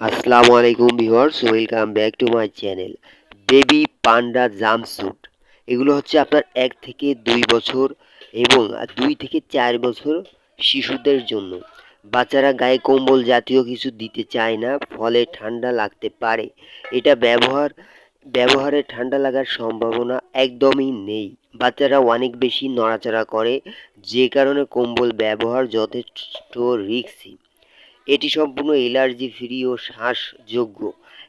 আসসালামু আলাইকুম viewers, welcome back to my channel. Baby panda jumpsuit এগুলো হচ্ছে আপনার এক থেকে দুই বছর এবং দুই থেকে চার বছর শিশুদের জন্য। বাচ্চারা গায়ে কম্বল জাতীয় কিছু দিতে চায় না, ফলে ঠান্ডা লাগতে পারে। এটা ব্যবহার, ব্যবহারে ঠান্ডা লাগার সম্ভাবনা একদমই নেই। বাচ্চারা অনেক বেশি নড়াচড়া করে, যে কারণে কম্বল ব্যবহার যথেষ্ট রিস্কি এটি সম্পূর্ণ এলার্জি ফ্রি ও শ্বাসযোগ্য।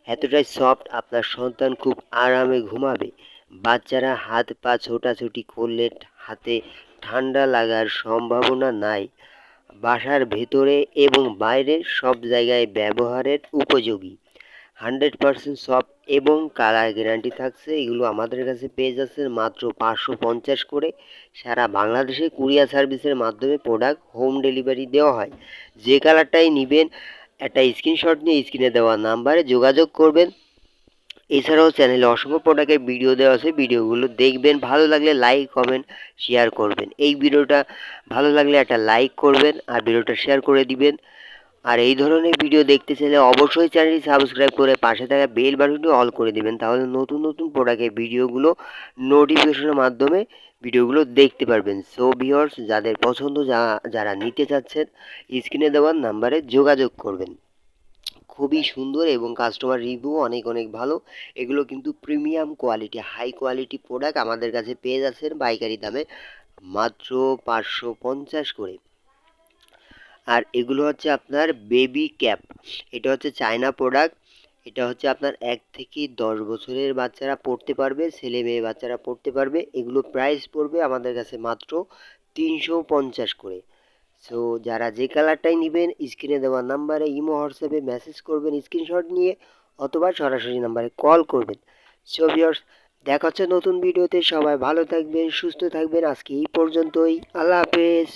এতটাই সফট আপনার সন্তান খুব আরামে ঘুমাবে। বাচ্চারা হাত পা ছোটাছুটি করলে হাতে ঠান্ডা লাগার সম্ভাবনা নাই। বাসার ভেতরে এবং বাইরে সব জায়গায় ব্যবহারের উপযোগী। হান্ড্রেড পারসেন্ট সফট এবং কালার গ্যারান্টি থাকছে, এগুলো আমাদের কাছে পেয়ে যাচ্ছে মাত্র পাঁচশো পঞ্চাশ করে। সারা বাংলাদেশে কুরিয়ার সার্ভিসের মাধ্যমে প্রোডাক্ট হোম ডেলিভারি দেওয়া হয়। যে কালারটাই নেবেন, একটা স্ক্রিনশট নিয়ে স্ক্রিনে দেওয়া নাম্বারে যোগাযোগ করবেন। এছাড়াও চ্যানেলে অসংখ্য প্রোডাক্টের ভিডিও দেওয়া আছে, ভিডিওগুলো দেখবেন। ভালো লাগলে লাইক, কমেন্ট, শেয়ার করবেন। এই ভিডিওটা ভালো লাগলে একটা লাইক করবেন আর ভিডিওটা শেয়ার করে দিবেন। আর এই ধরনের ভিডিও দেখতে চাইলে অবশ্যই চ্যানেলটি সাবস্ক্রাইব করে পাশে থাকা বেল বাটনটি অল করে দিবেন, তাহলে নতুন নতুন প্রোডাক্টের ভিডিওগুলো নোটিফিকেশনের মাধ্যমে ভিডিওগুলো দেখতে পারবেন। সো ভিওর্স যাদের পছন্দ, যা, যারা নিতে চাচ্ছেন স্ক্রিনে দেওয়ার নাম্বারে যোগাযোগ করবেন। খুবই সুন্দর এবং কাস্টমার রিভিউ অনেক অনেক ভালো। এগুলো কিন্তু premium quality high quality product আমাদের কাছে পেয়ে যাচ্ছেন পাইকারি দামে মাত্র পাঁচশো পঞ্চাশ করে। আর এগুলো হচ্ছে আপনার বেবি ক্যাপ এটা হচ্ছে চায়না প্রোডাক্ট এটা হচ্ছে আপনার এক থেকে দশ বছরের বাচ্চারা পড়তে পারবে, ছেলে মেয়ে বাচ্চারা পড়তে পারবে। এগুলো প্রাইস পড়বে আমাদের কাছে মাত্র তিনশো পঞ্চাশ করে। সো যারা যে কালারটাই নেবেন স্ক্রিনে দেওয়া নাম্বারে, ইমো হোয়াটসঅ্যাপে মেসেজ করবেন স্ক্রিনশট নিয়ে, অথবা সরাসরি নাম্বারে কল করবেন। সো ভিওর্স দেখা হচ্ছে নতুন ভিডিওতে সবাই ভালো থাকবেন, সুস্থ থাকবেন। আজকে এই পর্যন্তই। আল্লাহ হাফেজ।